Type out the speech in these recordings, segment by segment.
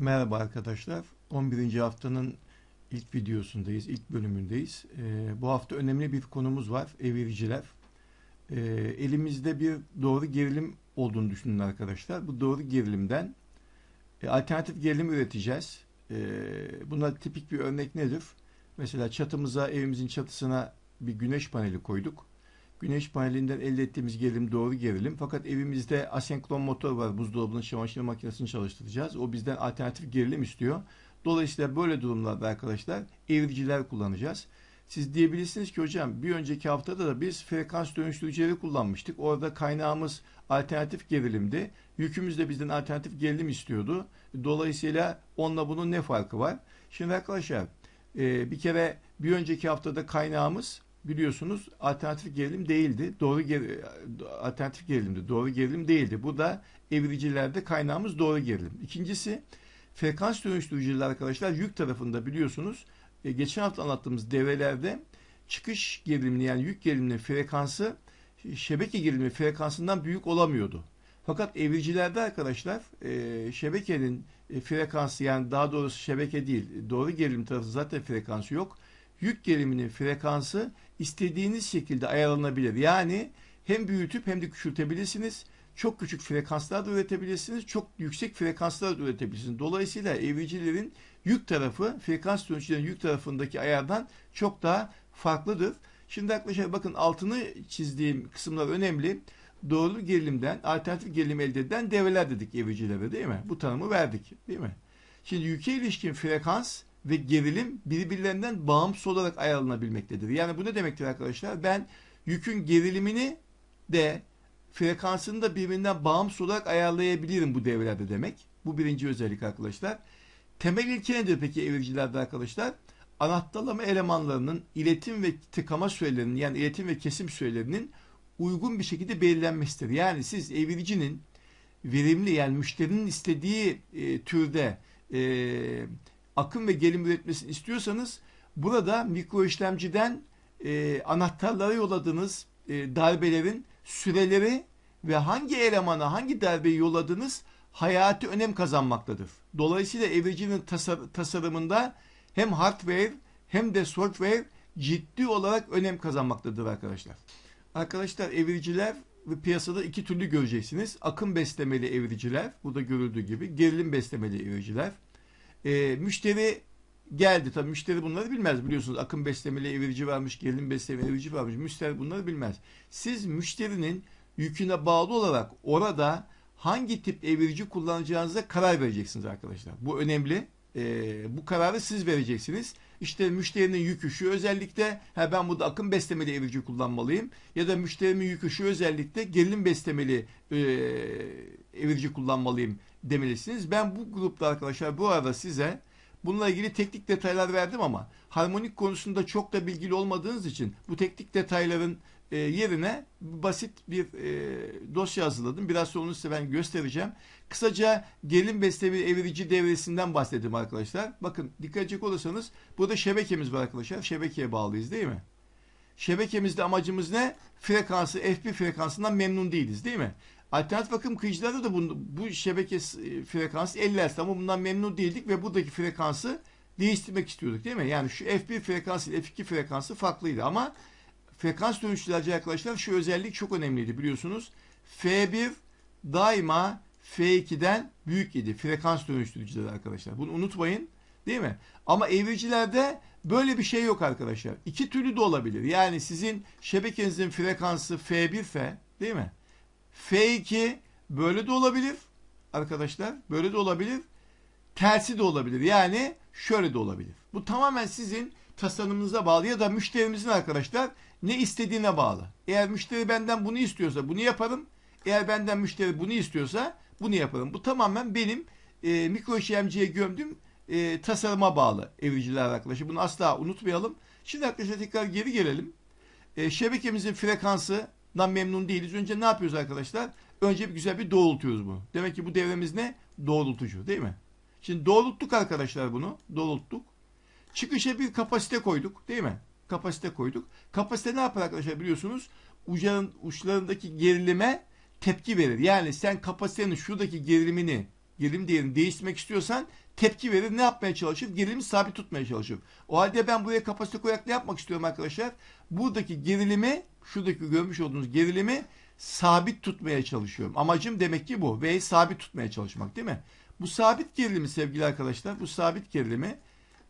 Merhaba arkadaşlar. 11. haftanın ilk videosundayız, ilk bölümündeyiz. Ee, bu hafta önemli bir konumuz var, eviriciler. Ee, elimizde bir doğru gerilim olduğunu düşünün arkadaşlar. Bu doğru gerilimden e, alternatif gerilim üreteceğiz. Ee, buna tipik bir örnek nedir? Mesela çatımıza, evimizin çatısına bir güneş paneli koyduk. Güneş panelinden elde ettiğimiz gerilim doğru gerilim. Fakat evimizde asenkron motor var. Buzdolabının çamaşır makinesini çalıştıracağız. O bizden alternatif gerilim istiyor. Dolayısıyla böyle durumlarda arkadaşlar evriciler kullanacağız. Siz diyebilirsiniz ki hocam bir önceki haftada da biz frekans dönüştürücüleri kullanmıştık. Orada kaynağımız alternatif gerilimdi. Yükümüz de bizden alternatif gerilim istiyordu. Dolayısıyla onunla bunun ne farkı var? Şimdi arkadaşlar bir kere bir önceki haftada kaynağımız biliyorsunuz alternatif gerilim değildi. Doğru geri, alternatif gerilimdi. Doğru gerilim değildi. Bu da eviricilerde kaynağımız doğru gerilim. İkincisi frekans dönüştürücüler arkadaşlar yük tarafında biliyorsunuz e, geçen hafta anlattığımız devrelerde çıkış gerilimini yani yük geriliminin frekansı şebeke gerilimi frekansından büyük olamıyordu. Fakat eviricilerde arkadaşlar e, şebekenin e, frekansı yani daha doğrusu şebeke değil doğru gerilim tarafı zaten frekansı yok yük geriliminin frekansı istediğiniz şekilde ayarlanabilir. Yani hem büyütüp hem de küçültebilirsiniz. Çok küçük frekanslar da üretebilirsiniz. Çok yüksek frekanslar da üretebilirsiniz. Dolayısıyla evricilerin yük tarafı frekans dönüşçülerin yük tarafındaki ayardan çok daha farklıdır. Şimdi arkadaşlar bakın altını çizdiğim kısımlar önemli. Doğru gerilimden alternatif gerilim elde eden devreler dedik evricilere değil mi? Bu tanımı verdik değil mi? Şimdi yüke ilişkin frekans ve gerilim birbirlerinden bağımsız olarak ayarlanabilmektedir. Yani bu ne demektir arkadaşlar? Ben yükün gerilimini de frekansını da birbirinden bağımsız olarak ayarlayabilirim bu devrelerde demek. Bu birinci özellik arkadaşlar. Temel ilke nedir peki eviricilerde arkadaşlar? Anahtarlama elemanlarının iletim ve tıkama sürelerinin yani iletim ve kesim sürelerinin uygun bir şekilde belirlenmesidir. Yani siz eviricinin verimli yani müşterinin istediği e, türde e, akım ve gerilim üretmesini istiyorsanız burada mikro işlemciden e, anahtarlara yolladığınız e, darbelerin süreleri ve hangi elemana hangi darbeyi yolladığınız hayati önem kazanmaktadır. Dolayısıyla evricinin tasar tasarımında hem hardware hem de software ciddi olarak önem kazanmaktadır arkadaşlar. Arkadaşlar evriciler ve piyasada iki türlü göreceksiniz. Akım beslemeli evriciler, burada görüldüğü gibi gerilim beslemeli evriciler. E, müşteri geldi. Tabii müşteri bunları bilmez biliyorsunuz. Akım beslemeli evirici varmış, gerilim beslemeli evirici varmış. Müşteri bunları bilmez. Siz müşterinin yüküne bağlı olarak orada hangi tip evirici kullanacağınıza karar vereceksiniz arkadaşlar. Bu önemli. E, bu kararı siz vereceksiniz. İşte müşterinin yükü şu özellikle ha ben burada akım beslemeli evirici kullanmalıyım ya da müşterimin yükü şu özellikle gerilim beslemeli e, evirici kullanmalıyım demelisiniz. Ben bu grupta arkadaşlar bu arada size bununla ilgili teknik detaylar verdim ama harmonik konusunda çok da bilgili olmadığınız için bu teknik detayların e, yerine basit bir e, dosya hazırladım. Biraz sonra onu size ben göstereceğim. Kısaca gelin besleme evirici devresinden bahsettim arkadaşlar. Bakın dikkat edecek olursanız burada şebekemiz var arkadaşlar. Şebekeye bağlıyız değil mi? Şebekemizde amacımız ne? Frekansı, FP frekansından memnun değiliz değil mi? Alternatif akım kıyıcılarda da bu, bu şebeke e, frekansı 50 Hz ama bundan memnun değildik ve buradaki frekansı değiştirmek istiyorduk değil mi? Yani şu F1 frekansı ile F2 frekansı farklıydı ama frekans dönüştürücü arkadaşlar şu özellik çok önemliydi biliyorsunuz. F1 daima F2'den büyük idi. Frekans dönüştürücüler arkadaşlar. Bunu unutmayın. Değil mi? Ama evricilerde böyle bir şey yok arkadaşlar. İki türlü de olabilir. Yani sizin şebekenizin frekansı F1F değil mi? F2 böyle de olabilir arkadaşlar. Böyle de olabilir. Tersi de olabilir. Yani şöyle de olabilir. Bu tamamen sizin tasarımınıza bağlı ya da müşterimizin arkadaşlar ne istediğine bağlı. Eğer müşteri benden bunu istiyorsa bunu yaparım. Eğer benden müşteri bunu istiyorsa bunu yaparım. Bu tamamen benim e, mikro işlemciye gömdüğüm e, tasarıma bağlı evriciler arkadaşlar. Bunu asla unutmayalım. Şimdi arkadaşlar tekrar geri gelelim. E, şebekemizin frekansından memnun değiliz. Önce ne yapıyoruz arkadaşlar? Önce bir güzel bir doğrultuyoruz bunu. Demek ki bu devremiz ne? Doğrultucu değil mi? Şimdi doğrulttuk arkadaşlar bunu. Doğrulttuk. Çıkışa bir kapasite koyduk değil mi? Kapasite koyduk. Kapasite ne yapar arkadaşlar biliyorsunuz? Uçların, uçlarındaki gerilime tepki verir. Yani sen kapasitenin şuradaki gerilimini gerilim değerini değiştirmek istiyorsan tepki verir. Ne yapmaya çalışır? Gerilimi sabit tutmaya çalışır. O halde ben buraya kapasite koyarak ne yapmak istiyorum arkadaşlar? Buradaki gerilimi, şuradaki görmüş olduğunuz gerilimi sabit tutmaya çalışıyorum. Amacım demek ki bu. V'yi sabit tutmaya çalışmak değil mi? Bu sabit gerilimi sevgili arkadaşlar, bu sabit gerilimi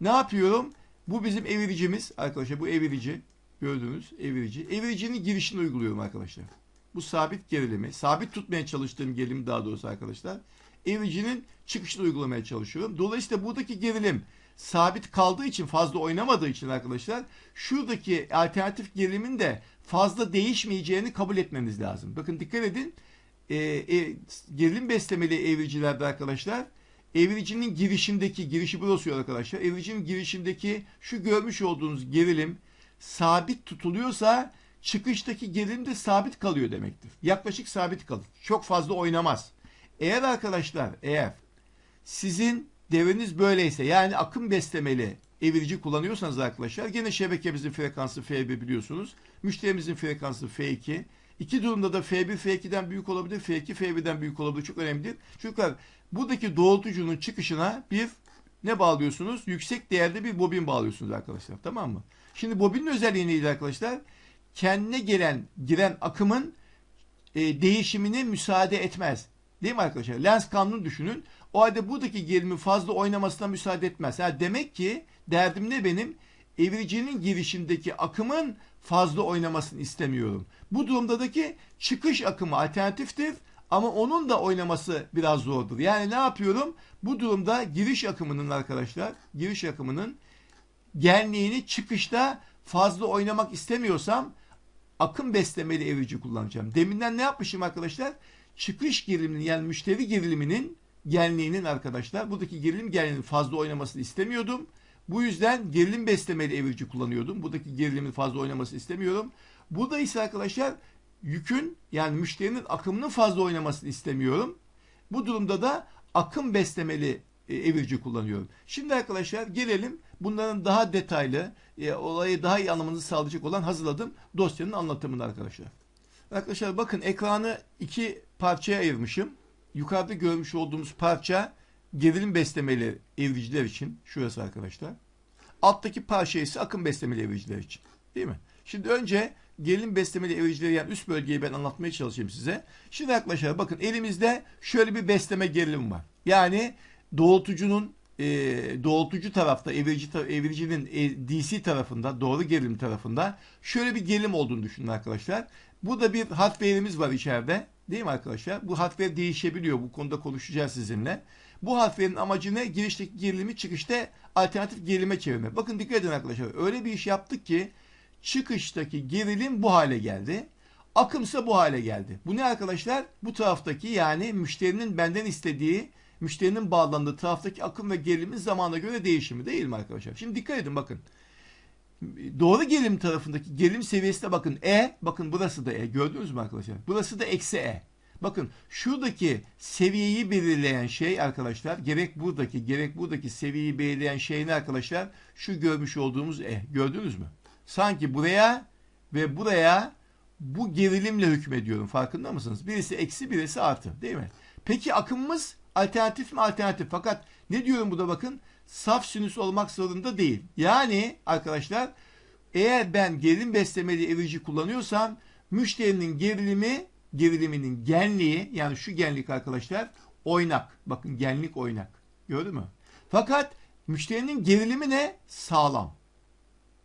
ne yapıyorum? Bu bizim eviricimiz arkadaşlar. Bu evirici. Gördüğünüz evirici. Eviricinin girişini uyguluyorum arkadaşlar. Bu sabit gerilimi, sabit tutmaya çalıştığım gerilim daha doğrusu arkadaşlar. Eviricinin çıkışını uygulamaya çalışıyorum. Dolayısıyla buradaki gerilim sabit kaldığı için fazla oynamadığı için arkadaşlar şuradaki alternatif gerilimin de fazla değişmeyeceğini kabul etmeniz lazım. Bakın dikkat edin e, e, gerilim beslemeli evricilerde arkadaşlar evricinin girişindeki girişi burası arkadaşlar. Evricinin girişindeki şu görmüş olduğunuz gerilim sabit tutuluyorsa çıkıştaki gerilim de sabit kalıyor demektir. Yaklaşık sabit kalır. Çok fazla oynamaz. Eğer arkadaşlar eğer sizin devreniz böyleyse yani akım beslemeli evirici kullanıyorsanız arkadaşlar gene şebekemizin frekansı F1 biliyorsunuz. Müşterimizin frekansı F2. İki durumda da F1 F2'den büyük olabilir, F2 F1'den büyük olabilir. Çok önemlidir. Çocuklar buradaki doğrultucunun çıkışına bir ne bağlıyorsunuz? Yüksek değerde bir bobin bağlıyorsunuz arkadaşlar. Tamam mı? Şimdi bobinin özelliği neydi arkadaşlar? Kendine gelen giren akımın e, değişimine müsaade etmez. Değil mi arkadaşlar? Lens kanunu düşünün. O halde buradaki gerilimi fazla oynamasına müsaade etmez. Yani demek ki derdim ne benim? Eviricinin girişindeki akımın fazla oynamasını istemiyorum. Bu durumdaki çıkış akımı alternatiftir ama onun da oynaması biraz zordur. Yani ne yapıyorum? Bu durumda giriş akımının arkadaşlar, giriş akımının genliğini çıkışta fazla oynamak istemiyorsam akım beslemeli evirici kullanacağım. Deminden ne yapmışım arkadaşlar? Çıkış geriliminin yani müşteri geriliminin genliğinin arkadaşlar buradaki gerilim genliğinin fazla oynamasını istemiyordum. Bu yüzden gerilim beslemeli evirici kullanıyordum. Buradaki gerilimin fazla oynamasını istemiyorum. Burada ise arkadaşlar yükün yani müşterinin akımının fazla oynamasını istemiyorum. Bu durumda da akım beslemeli e, evirici kullanıyorum. Şimdi arkadaşlar gelelim bunların daha detaylı, e, olayı daha iyi anlamanızı sağlayacak olan hazırladım dosyanın anlatımını arkadaşlar. Arkadaşlar bakın ekranı iki parçaya ayırmışım. Yukarıda görmüş olduğumuz parça gerilim beslemeli evriciler için. Şurası arkadaşlar. Alttaki parça ise akım beslemeli evriciler için. Değil mi? Şimdi önce gerilim beslemeli evricileri yani üst bölgeyi ben anlatmaya çalışayım size. Şimdi arkadaşlar bakın elimizde şöyle bir besleme gerilim var. Yani doğultucunun e, doğultucu tarafta evirici, eviricinin e, DC tarafında doğru gerilim tarafında şöyle bir gerilim olduğunu düşünün arkadaşlar. Burada bir hardware'imiz var içeride. Değil mi arkadaşlar? Bu hardware değişebiliyor. Bu konuda konuşacağız sizinle. Bu hardware'in amacı ne? Girişteki gerilimi çıkışta alternatif gerilime çevirmek. Bakın dikkat edin arkadaşlar. Öyle bir iş yaptık ki çıkıştaki gerilim bu hale geldi. Akımsa bu hale geldi. Bu ne arkadaşlar? Bu taraftaki yani müşterinin benden istediği, müşterinin bağlandığı taraftaki akım ve gerilimin zamana göre değişimi değil mi arkadaşlar? Şimdi dikkat edin bakın. Doğru gerilim tarafındaki gerilim seviyesine bakın. E, bakın burası da E. Gördünüz mü arkadaşlar? Burası da eksi E. Bakın şuradaki seviyeyi belirleyen şey arkadaşlar gerek buradaki gerek buradaki seviyeyi belirleyen şey ne arkadaşlar? Şu görmüş olduğumuz E. Gördünüz mü? Sanki buraya ve buraya bu gerilimle hükmediyorum. Farkında mısınız? Birisi eksi birisi artı değil mi? Peki akımımız alternatif mi? Alternatif. Fakat ne diyorum burada bakın? Saf sinüs olmak zorunda değil. Yani arkadaşlar eğer ben gerilim beslemeli evirici kullanıyorsam müşterinin gerilimi geriliminin genliği yani şu genlik arkadaşlar oynak. Bakın genlik oynak. Gördün mü? Fakat müşterinin gerilimi ne? Sağlam.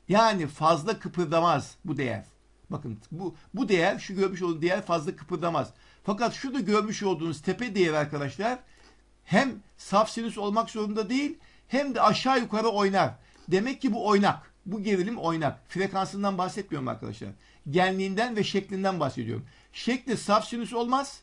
Yani fazla kıpırdamaz bu değer. Bakın bu bu değer şu görmüş olduğunuz değer fazla kıpırdamaz. Fakat şurada görmüş olduğunuz tepe değer arkadaşlar hem saf sinüs olmak zorunda değil hem de aşağı yukarı oynar. Demek ki bu oynak. Bu gerilim oynak. Frekansından bahsetmiyorum arkadaşlar. Genliğinden ve şeklinden bahsediyorum. Şekli saf sinüs olmaz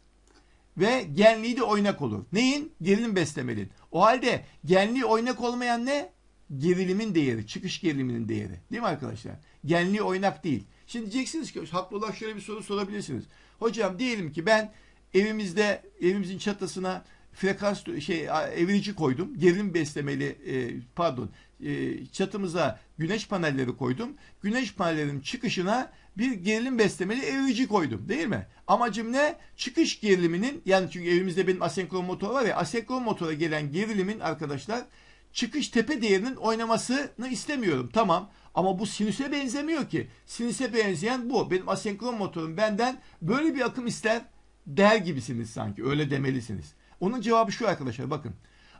ve genliği de oynak olur. Neyin? Gerilim beslemelin. O halde genliği oynak olmayan ne? Gerilimin değeri, çıkış geriliminin değeri. Değil mi arkadaşlar? Genliği oynak değil. Şimdi diyeceksiniz ki haklı olarak şöyle bir soru sorabilirsiniz. Hocam diyelim ki ben evimizde, evimizin çatısına frekans şey evirici koydum. Gerilim beslemeli e, pardon e, çatımıza güneş panelleri koydum. Güneş panellerinin çıkışına bir gerilim beslemeli evrici koydum değil mi? Amacım ne? Çıkış geriliminin yani çünkü evimizde benim asenkron motor var ya asenkron motora gelen gerilimin arkadaşlar çıkış tepe değerinin oynamasını istemiyorum. Tamam ama bu sinüse benzemiyor ki. Sinüse benzeyen bu. Benim asenkron motorum benden böyle bir akım ister der gibisiniz sanki. Öyle demelisiniz. Onun cevabı şu arkadaşlar bakın.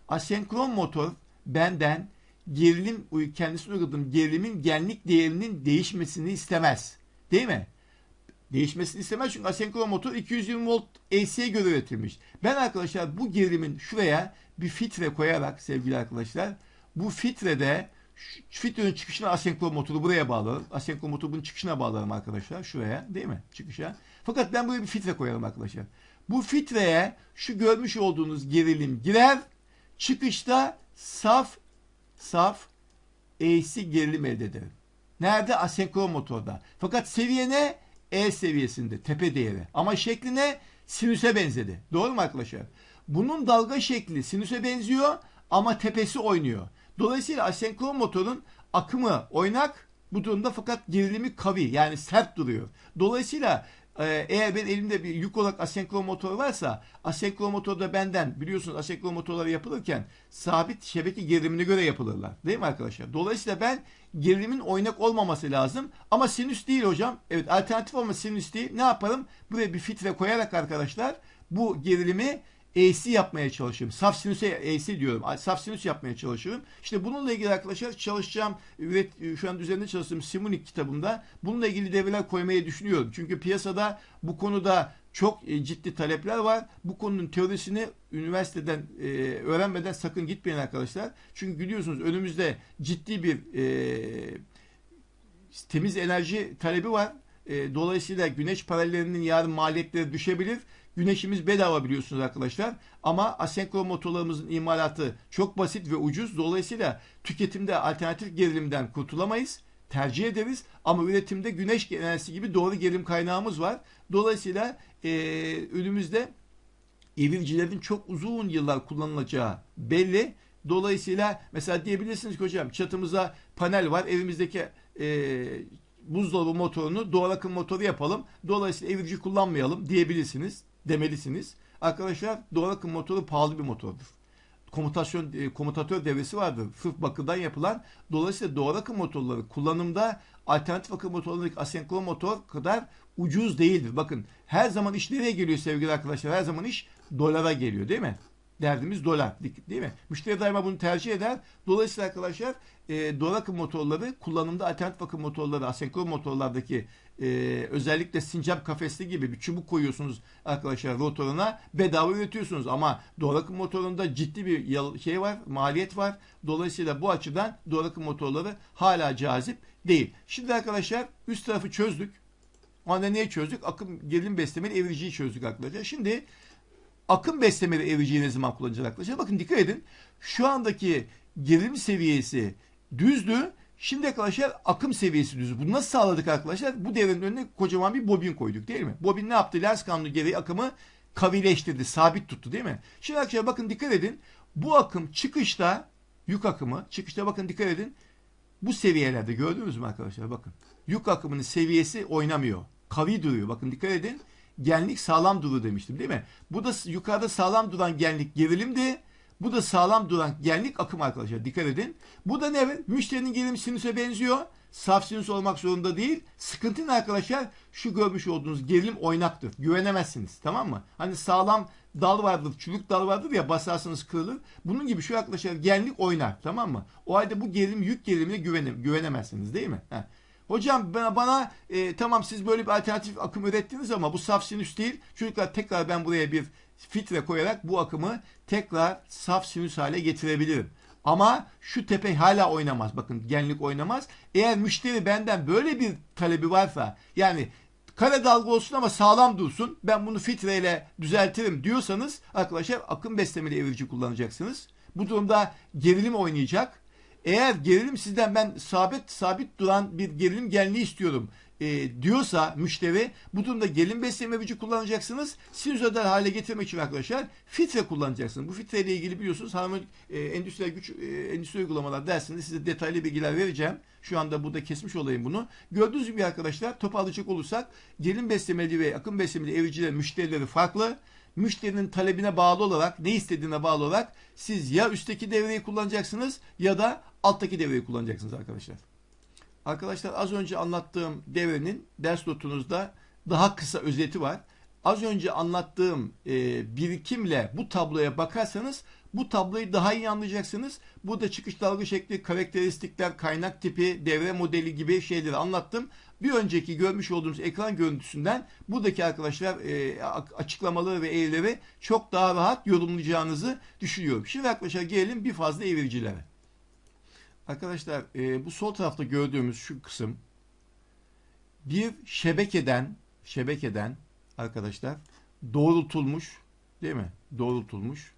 Asenkron motor benden gerilim kendisine uyguladığım gerilimin genlik değerinin değişmesini istemez. Değil mi? Değişmesini istemez çünkü asenkron motor 220 volt AC'ye göre üretilmiş. Ben arkadaşlar bu gerilimin şuraya bir filtre koyarak sevgili arkadaşlar bu filtrede filtrenin çıkışına asenkron motoru buraya bağlarım. Asenkron motoru bunun çıkışına bağlarım arkadaşlar. Şuraya değil mi? Çıkışa. Fakat ben buraya bir filtre koyarım arkadaşlar. Bu filtreye şu görmüş olduğunuz gerilim girer. Çıkışta saf saf AC gerilim elde ederim. Nerede? Asenkron motorda. Fakat seviye ne? E seviyesinde. Tepe değeri. Ama şekline sinüse benzedi. Doğru mu arkadaşlar? Bunun dalga şekli sinüse benziyor ama tepesi oynuyor. Dolayısıyla asenkron motorun akımı oynak bu durumda fakat gerilimi kavi yani sert duruyor. Dolayısıyla eğer ben elimde bir yük olarak asenkron motor varsa asenkron motor da benden biliyorsunuz asenkron motorları yapılırken sabit şebeke gerilimine göre yapılırlar. Değil mi arkadaşlar? Dolayısıyla ben gerilimin oynak olmaması lazım ama sinüs değil hocam. Evet alternatif olma sinüs değil. Ne yaparım? Buraya bir filtre koyarak arkadaşlar bu gerilimi AC yapmaya çalışıyorum. Saf sinüse AC diyorum. Saf sinüs yapmaya çalışıyorum. İşte bununla ilgili arkadaşlar çalışacağım, üret, şu an üzerinde çalıştığım Simonik kitabımda bununla ilgili devreler koymayı düşünüyorum. Çünkü piyasada bu konuda çok e, ciddi talepler var. Bu konunun teorisini üniversiteden e, öğrenmeden sakın gitmeyin arkadaşlar. Çünkü biliyorsunuz önümüzde ciddi bir e, temiz enerji talebi var. E, dolayısıyla güneş paralellerinin yarın maliyetleri düşebilir. Güneşimiz bedava biliyorsunuz arkadaşlar. Ama asenkron motorlarımızın imalatı çok basit ve ucuz. Dolayısıyla tüketimde alternatif gerilimden kurtulamayız. Tercih ederiz. Ama üretimde güneş enerjisi gibi doğru gerilim kaynağımız var. Dolayısıyla e, önümüzde evircilerin çok uzun yıllar kullanılacağı belli. Dolayısıyla mesela diyebilirsiniz ki hocam çatımıza panel var. Evimizdeki e, buzdolabı motorunu doğal akım motoru yapalım. Dolayısıyla evirici kullanmayalım diyebilirsiniz demelisiniz. Arkadaşlar doğal akım motoru pahalı bir motordur. Komutasyon, e, komutatör devresi vardır. Sırf bakırdan yapılan. Dolayısıyla doğal akım motorları kullanımda alternatif akım motorlarındaki asenkron motor kadar ucuz değildir. Bakın her zaman iş nereye geliyor sevgili arkadaşlar? Her zaman iş dolara geliyor değil mi? Derdimiz dolar değil mi? Müşteri daima bunu tercih eder. Dolayısıyla arkadaşlar e, doğal akım motorları kullanımda alternatif akım motorları, asenkron motorlardaki e, özellikle sincap kafesli gibi bir çubuk koyuyorsunuz arkadaşlar rotoruna bedava üretiyorsunuz. Ama doğal akım motorunda ciddi bir şey var, maliyet var. Dolayısıyla bu açıdan doğal akım motorları hala cazip değil. Şimdi arkadaşlar üst tarafı çözdük. O anda neyi çözdük? Akım gerilim beslemeli evriciyi çözdük arkadaşlar. Şimdi akım beslemeli evriciyi ne zaman kullanacağız arkadaşlar? Bakın dikkat edin. Şu andaki gerilim seviyesi düzdü. Şimdi arkadaşlar akım seviyesi düz. Bunu nasıl sağladık arkadaşlar? Bu devrenin önüne kocaman bir bobin koyduk değil mi? Bobin ne yaptı? Lens kanunu gereği akımı kavileştirdi, sabit tuttu değil mi? Şimdi arkadaşlar bakın dikkat edin. Bu akım çıkışta yük akımı, çıkışta bakın dikkat edin. Bu seviyelerde gördünüz mü arkadaşlar? Bakın. Yük akımının seviyesi oynamıyor. Kavi duruyor. Bakın dikkat edin. Genlik sağlam duru demiştim değil mi? Bu da yukarıda sağlam duran genlik gerilimdi. Bu da sağlam duran genlik akım arkadaşlar. Dikkat edin. Bu da ne? Müşterinin gerilim sinüse benziyor. Saf sinüs olmak zorunda değil. Sıkıntı ne arkadaşlar? Şu görmüş olduğunuz gerilim oynaktır. Güvenemezsiniz. Tamam mı? Hani sağlam dal vardır, çürük dal vardır ya basarsınız kırılır. Bunun gibi şu arkadaşlar genlik oynar. Tamam mı? O halde bu gerilim yük gerilimine güvene, güvenemezsiniz değil mi? Heh. Hocam bana, bana e, tamam siz böyle bir alternatif akım ürettiniz ama bu saf sinüs değil. Çocuklar tekrar ben buraya bir filtre koyarak bu akımı tekrar saf sinüs hale getirebilirim. Ama şu tepe hala oynamaz. Bakın genlik oynamaz. Eğer müşteri benden böyle bir talebi varsa yani kare dalga olsun ama sağlam dursun ben bunu filtreyle düzeltirim diyorsanız arkadaşlar akım beslemeli evirici kullanacaksınız. Bu durumda gerilim oynayacak. Eğer gerilim sizden ben sabit sabit duran bir gerilim genliği istiyorum e, diyorsa müşteri bu durumda gerilim besleme gücü kullanacaksınız. Sinüzoidal hale getirmek için arkadaşlar filtre kullanacaksınız. Bu filtre ile ilgili biliyorsunuz harmonik e, endüstriyel güç e, endüstri uygulamalar dersinde size detaylı bilgiler vereceğim. Şu anda burada kesmiş olayım bunu. Gördüğünüz gibi arkadaşlar toparlayacak olursak gerilim beslemeli ve akım beslemeli evciler müşterileri farklı müşterinin talebine bağlı olarak ne istediğine bağlı olarak siz ya üstteki devreyi kullanacaksınız ya da alttaki devreyi kullanacaksınız arkadaşlar. Arkadaşlar az önce anlattığım devrenin ders notunuzda daha kısa özeti var. Az önce anlattığım e, birikimle bu tabloya bakarsanız bu tabloyu daha iyi anlayacaksınız. Burada çıkış dalga şekli, karakteristikler, kaynak tipi, devre modeli gibi şeyleri anlattım. Bir önceki görmüş olduğunuz ekran görüntüsünden buradaki arkadaşlar e, açıklamaları ve eğrileri çok daha rahat yorumlayacağınızı düşünüyorum. Şimdi arkadaşlar gelelim bir fazla eviricilere. Arkadaşlar e, bu sol tarafta gördüğümüz şu kısım bir şebekeden şebekeden arkadaşlar doğrultulmuş değil mi? Doğrultulmuş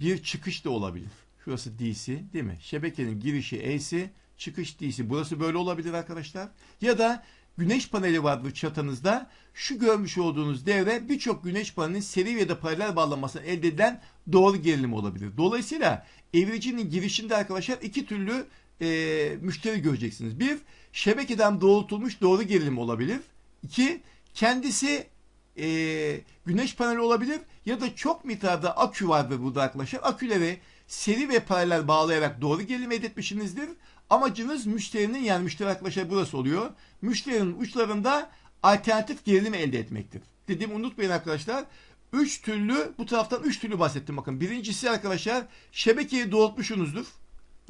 bir çıkış da olabilir. Şurası DC değil mi? Şebekenin girişi A'si, çıkış DC. Burası böyle olabilir arkadaşlar. Ya da güneş paneli vardır çatınızda. Şu görmüş olduğunuz devre birçok güneş panelinin seri ya da paralel bağlanmasına elde edilen doğru gerilim olabilir. Dolayısıyla eviricinin girişinde arkadaşlar iki türlü e, müşteri göreceksiniz. Bir, şebekeden doğrultulmuş doğru gerilim olabilir. İki, kendisi e, güneş paneli olabilir ya da çok miktarda akü vardır burada arkadaşlar. Aküleri seri ve paralel bağlayarak doğru gerilim elde etmişsinizdir. Amacınız müşterinin yani müşteri arkadaşlar burası oluyor. Müşterinin uçlarında alternatif gerilim elde etmektir. Dediğimi unutmayın arkadaşlar. Üç türlü bu taraftan üç türlü bahsettim bakın. Birincisi arkadaşlar şebekeyi doğrultmuşsunuzdur.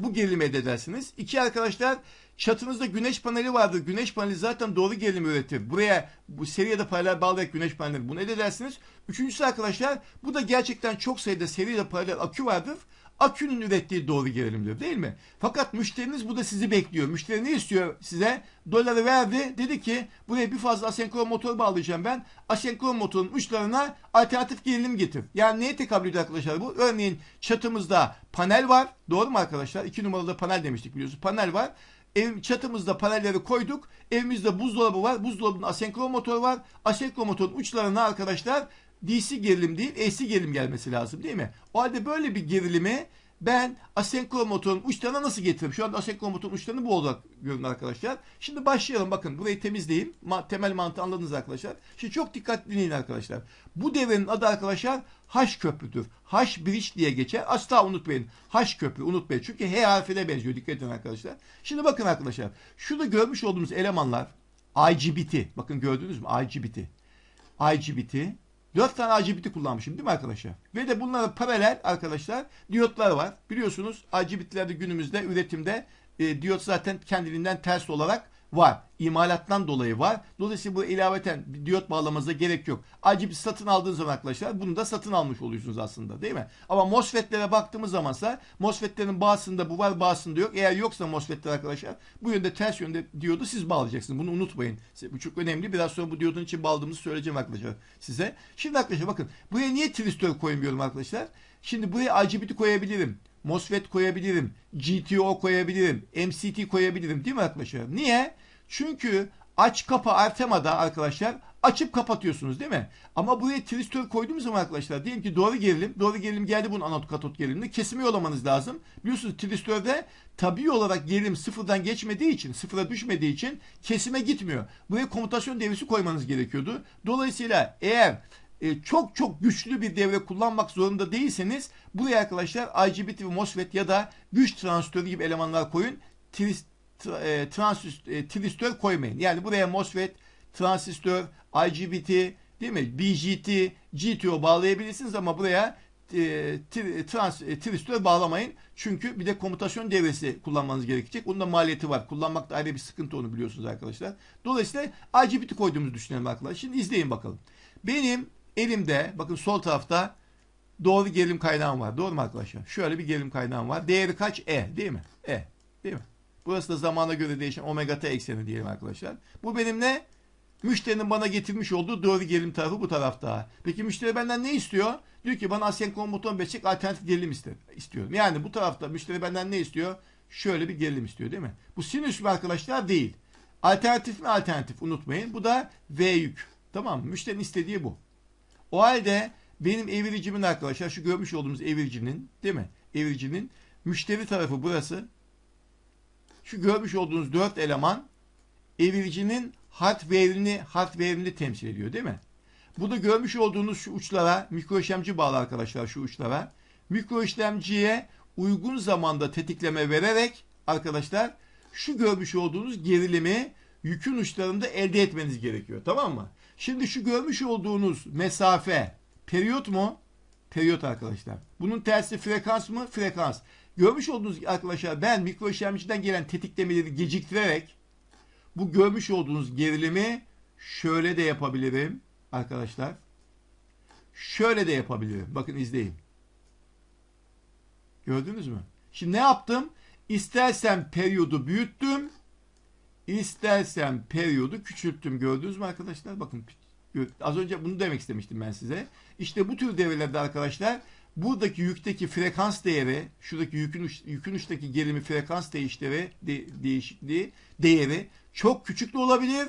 Bu gerilimi elde edersiniz. İki arkadaşlar çatınızda güneş paneli vardır. Güneş paneli zaten doğru gerilim üretir. Buraya bu seri ya da paralel bağlayarak güneş paneli bunu elde edersiniz. Üçüncüsü arkadaşlar bu da gerçekten çok sayıda seri ya da paralel akü vardır akünün ürettiği doğru gerilimdir değil mi? Fakat müşteriniz bu da sizi bekliyor. Müşteri ne istiyor size? Doları verdi. Dedi ki buraya bir fazla asenkron motor bağlayacağım ben. Asenkron motorun uçlarına alternatif gerilim getir. Yani neye tekabül ediyor arkadaşlar bu? Örneğin çatımızda panel var. Doğru mu arkadaşlar? İki numaralı panel demiştik biliyorsunuz. Panel var. Ev, çatımızda panelleri koyduk. Evimizde buzdolabı var. Buzdolabının asenkron motoru var. Asenkron motorun uçlarına arkadaşlar DC gerilim değil AC gerilim gelmesi lazım değil mi? O halde böyle bir gerilimi ben asenkron motorun uçlarına nasıl getiririm? Şu anda asenkron motorun uçlarını bu olarak görün arkadaşlar. Şimdi başlayalım. Bakın burayı temizleyeyim. Ma temel mantığı anladınız arkadaşlar. Şimdi çok dikkatli dinleyin arkadaşlar. Bu devrenin adı arkadaşlar H köprüdür. H bridge diye geçer. Asla unutmayın. H köprü unutmayın. Çünkü H harfine benziyor. Dikkat edin arkadaşlar. Şimdi bakın arkadaşlar. Şurada görmüş olduğumuz elemanlar IGBT. Bakın gördünüz mü? IGBT. IGBT 4 tane IGBT kullanmışım değil mi arkadaşlar? Ve de bunlara paralel arkadaşlar diyotlar var. Biliyorsunuz IGBT'lerde günümüzde üretimde e, diyot zaten kendiliğinden ters olarak var. İmalattan dolayı var. Dolayısıyla bu ilaveten diyot bağlamanıza gerek yok. IGBT satın aldığınız zaman arkadaşlar bunu da satın almış oluyorsunuz aslında değil mi? Ama MOSFET'lere baktığımız zamansa MOSFET'lerin bazısında bu var bazısında yok. Eğer yoksa MOSFET'ler arkadaşlar bu yönde ters yönde diyodu siz bağlayacaksınız. Bunu unutmayın. Bu çok önemli. Biraz sonra bu diyodun için bağladığımızı söyleyeceğim arkadaşlar size. Şimdi arkadaşlar bakın buraya niye tristör koymuyorum arkadaşlar? Şimdi buraya IGBT koyabilirim. MOSFET koyabilirim. GTO koyabilirim. MCT koyabilirim değil mi arkadaşlar? Niye? Çünkü aç kapa Artema'da arkadaşlar açıp kapatıyorsunuz değil mi? Ama buraya tristör koyduğumuz zaman arkadaşlar diyelim ki doğru gerilim, doğru gerilim geldi bunun anot katot gerilimini kesimi yollamanız lazım. Biliyorsunuz tristörde tabi olarak gerilim sıfırdan geçmediği için, sıfıra düşmediği için kesime gitmiyor. Buraya komutasyon devresi koymanız gerekiyordu. Dolayısıyla eğer e, çok çok güçlü bir devre kullanmak zorunda değilseniz buraya arkadaşlar IGBT ve MOSFET ya da güç transistörü gibi elemanlar koyun. E, transistör, e, tristör koymayın. Yani buraya MOSFET, transistör, IGBT, değil mi? BGT, GTO bağlayabilirsiniz ama buraya e, tristör bağlamayın. Çünkü bir de komutasyon devresi kullanmanız gerekecek. Onun da maliyeti var. Kullanmakta ayrı bir sıkıntı onu biliyorsunuz arkadaşlar. Dolayısıyla IGBT koyduğumuzu düşünelim arkadaşlar. Şimdi izleyin bakalım. Benim elimde bakın sol tarafta doğru gerilim kaynağım var. Doğru mu arkadaşlar? Şöyle bir gerilim kaynağım var. Değeri kaç? E değil mi? E değil mi? Burası da zamana göre değişen omega t ekseni diyelim arkadaşlar. Bu benim ne? Müşterinin bana getirmiş olduğu doğru gerilim tarafı bu tarafta. Peki müşteri benden ne istiyor? Diyor ki bana asenkron buton beçek alternatif gerilim ister, istiyorum. Yani bu tarafta müşteri benden ne istiyor? şöyle bir gerilim istiyor değil mi? Bu sinüs mü arkadaşlar? Değil. Alternatif mi? Alternatif. Unutmayın. Bu da V yük. Tamam mı? Müşterinin istediği bu. O halde benim eviricimin arkadaşlar şu görmüş olduğumuz eviricinin değil mi? Eviricinin müşteri tarafı burası. Şu görmüş olduğunuz dört eleman eviricinin hardware'ini hardware'ini temsil ediyor değil mi? Bu da görmüş olduğunuz şu uçlara mikro işlemci bağlı arkadaşlar şu uçlara. Mikro işlemciye uygun zamanda tetikleme vererek arkadaşlar şu görmüş olduğunuz gerilimi yükün uçlarında elde etmeniz gerekiyor. Tamam mı? Şimdi şu görmüş olduğunuz mesafe periyot mu? Periyot arkadaşlar. Bunun tersi frekans mı? Frekans. Görmüş olduğunuz arkadaşlar ben mikro işlemciden gelen tetiklemeleri geciktirerek bu görmüş olduğunuz gerilimi şöyle de yapabilirim arkadaşlar. Şöyle de yapabilirim. Bakın izleyin. Gördünüz mü? Şimdi ne yaptım? İstersen periyodu büyüttüm. İstersen periyodu küçülttüm. Gördünüz mü arkadaşlar? Bakın az önce bunu demek istemiştim ben size. İşte bu tür devrelerde arkadaşlar buradaki yükteki frekans değeri, şuradaki yükün, uç, yükün uçtaki gerilimi frekans değişleri, de, değişikliği değeri çok küçük de olabilir,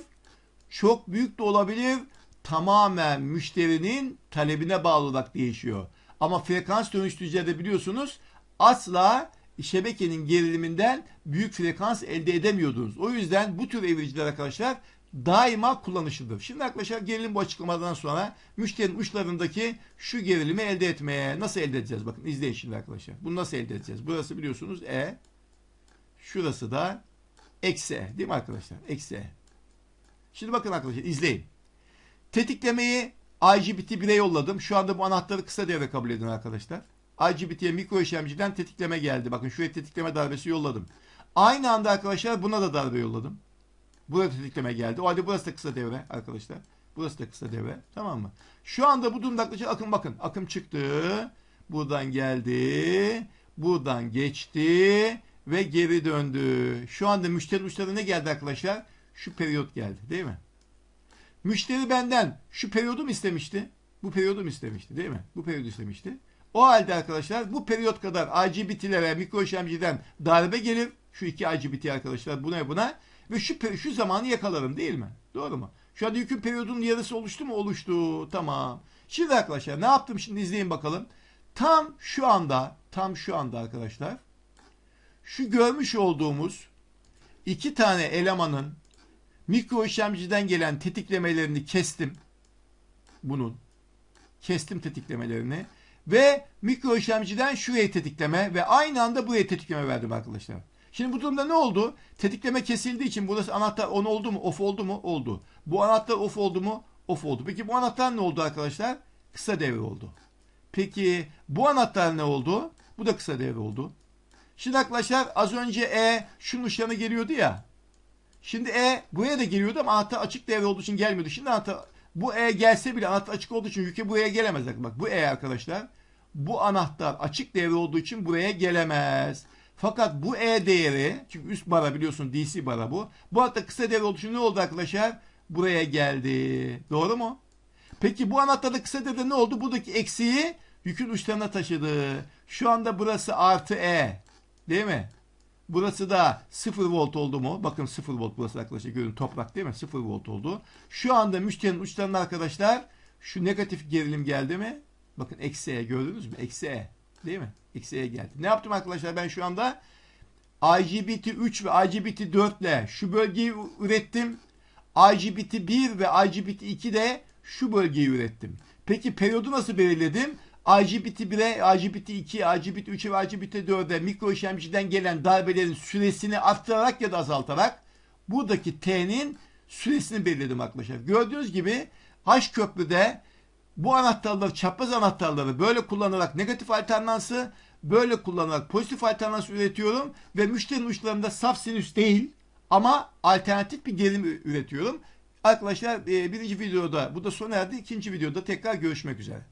çok büyük de olabilir. Tamamen müşterinin talebine bağlı olarak değişiyor. Ama frekans dönüştürücülerde biliyorsunuz asla şebekenin geriliminden büyük frekans elde edemiyordunuz. O yüzden bu tür eviriciler arkadaşlar daima kullanışlıdır. Şimdi arkadaşlar gerilim bu açıklamadan sonra müşterinin uçlarındaki şu gerilimi elde etmeye nasıl elde edeceğiz? Bakın izleyin şimdi arkadaşlar. Bunu nasıl elde edeceğiz? Burası biliyorsunuz E. Şurası da eksi E. Değil mi arkadaşlar? Eksi E. Şimdi bakın arkadaşlar izleyin. Tetiklemeyi IGBT 1'e yolladım. Şu anda bu anahtarı kısa devre kabul edin arkadaşlar. IGBT'ye mikro işlemciden tetikleme geldi. Bakın şuraya tetikleme darbesi yolladım. Aynı anda arkadaşlar buna da darbe yolladım. Burada tetikleme geldi. O halde burası da kısa devre arkadaşlar. Burası da kısa devre. Tamam mı? Şu anda bu durumda arkadaşlar akım bakın. Akım çıktı. Buradan geldi. Buradan geçti. Ve geri döndü. Şu anda müşteri uçlarına ne geldi arkadaşlar? Şu periyot geldi. Değil mi? Müşteri benden şu periyodu mu istemişti? Bu periyodu mu istemişti? Değil mi? Bu periyodu istemişti. O halde arkadaşlar bu periyot kadar IGBT'lere mikro işlemciden darbe gelir. Şu iki IGBT arkadaşlar buna buna ve şu, şu zamanı yakalarım değil mi? Doğru mu? Şu anda yükün periyodunun yarısı oluştu mu? Oluştu. Tamam. Şimdi arkadaşlar ne yaptım şimdi izleyin bakalım. Tam şu anda tam şu anda arkadaşlar şu görmüş olduğumuz iki tane elemanın mikro işlemciden gelen tetiklemelerini kestim. Bunun kestim tetiklemelerini ve mikro işlemciden şuraya tetikleme ve aynı anda buraya tetikleme verdim arkadaşlar. Şimdi bu durumda ne oldu? Tetikleme kesildiği için burası anahtar on oldu mu? Off oldu mu? Oldu. Bu anahtar off oldu mu? Off oldu. Peki bu anahtar ne oldu arkadaşlar? Kısa devre oldu. Peki bu anahtar ne oldu? Bu da kısa devre oldu. Şimdi arkadaşlar az önce E şunun ışığına geliyordu ya. Şimdi E buraya da geliyordu ama anahtar açık devre olduğu için gelmiyordu. Şimdi anahtar bu E gelse bile anahtar açık olduğu için yüke buraya gelemez. Bak bu E arkadaşlar. Bu anahtar açık devre olduğu için buraya gelemez. Fakat bu E değeri çünkü üst bara biliyorsun DC bara bu. Bu hatta kısa devre olduğu için ne oldu arkadaşlar? Buraya geldi. Doğru mu? Peki bu anahtarda kısa devre ne oldu? Buradaki eksiği yükün uçlarına taşıdı. Şu anda burası artı E. Değil mi? Burası da 0 volt oldu mu? Bakın 0 volt burası arkadaşlar görün toprak değil mi? 0 volt oldu. Şu anda müşterinin uçlarına arkadaşlar şu negatif gerilim geldi mi? Bakın eksi E gördünüz mü? Eksi E. Değil mi? Eksiye geldi. Ne yaptım arkadaşlar ben şu anda? IGBT 3 ve IGBT 4 ile şu bölgeyi ürettim. IGBT 1 ve IGBT 2 de şu bölgeyi ürettim. Peki periyodu nasıl belirledim? IGBT 1'e, IGBT 2, IGBT 3'e ve IGBT 4'e mikro işlemciden gelen darbelerin süresini arttırarak ya da azaltarak buradaki T'nin süresini belirledim arkadaşlar. Gördüğünüz gibi H köprüde bu anahtarları, çapraz anahtarları böyle kullanarak negatif alternansı, böyle kullanarak pozitif alternans üretiyorum ve müşterinin uçlarında saf sinüs değil ama alternatif bir gerilim üretiyorum. Arkadaşlar birinci videoda bu da sona erdi. İkinci videoda tekrar görüşmek üzere.